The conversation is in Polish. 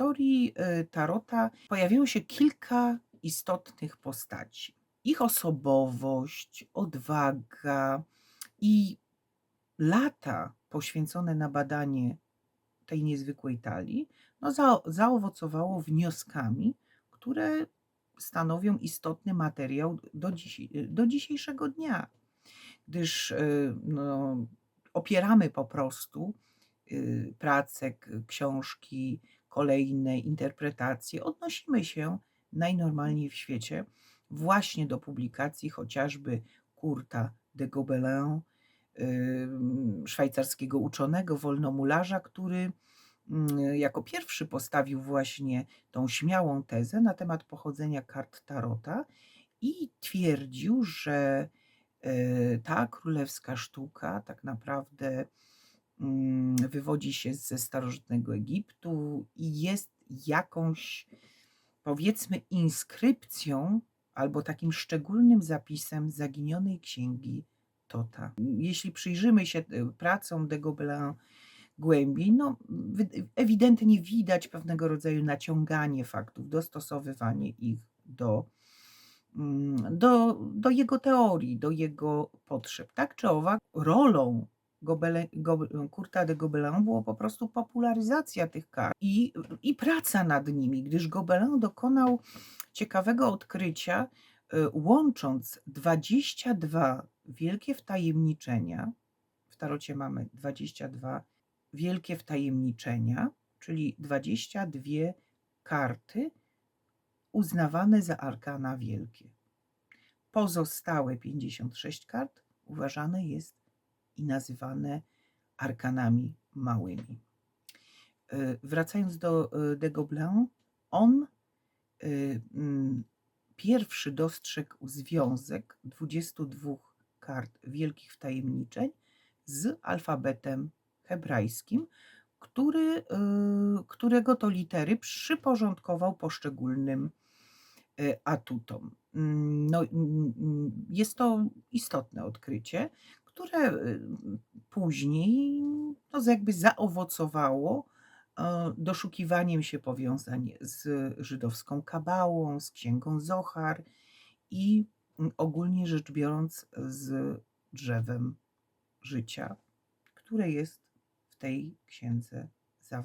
historii y, Tarota pojawiło się kilka istotnych postaci. Ich osobowość, odwaga i lata poświęcone na badanie tej niezwykłej talii no, za, zaowocowało wnioskami, które stanowią istotny materiał do, dziś, do dzisiejszego dnia, gdyż y, no, opieramy po prostu y, pracę, książki, kolejne interpretacje, odnosimy się najnormalniej w świecie właśnie do publikacji chociażby Kurta de Gobelin, szwajcarskiego uczonego, wolnomularza, który mm, jako pierwszy postawił właśnie tą śmiałą tezę na temat pochodzenia kart Tarota i twierdził, że e, ta królewska sztuka tak naprawdę wywodzi się ze starożytnego Egiptu i jest jakąś, powiedzmy, inskrypcją albo takim szczególnym zapisem zaginionej księgi Tota. Jeśli przyjrzymy się e, pracom de Gobelin głębiej, no ewidentnie widać pewnego rodzaju naciąganie faktów, dostosowywanie ich do, mm, do, do jego teorii, do jego potrzeb. Tak czy owak, rolą Gobele, Gobe, Kurta de Gobelin było po prostu popularyzacja tych kart i, i praca nad nimi, gdyż Gobelin dokonał ciekawego odkrycia, y, łącząc 22 wielkie wtajemniczenia. W tarocie mamy 22 wielkie wtajemniczenia, czyli 22 karty uznawane za arkana wielkie. Pozostałe 56 kart uważane jest i nazywane arkanami małymi. Y, Wracając do y, de Gobelin, on y, mm, pierwszy dostrzegł związek 22 kart wielkich wtajemniczeń z alfabetem hebrajskim, który, którego to litery przyporządkował poszczególnym atutom. Mm, No, jest to istotne odkrycie, które y, później no, jakby zaowocowało e, doszukiwaniem się powiązań z żydowską kabałą, z księgą Zohar i mm, ogólnie rzecz biorąc z drzewem życia, które jest w tej księdze zawarte.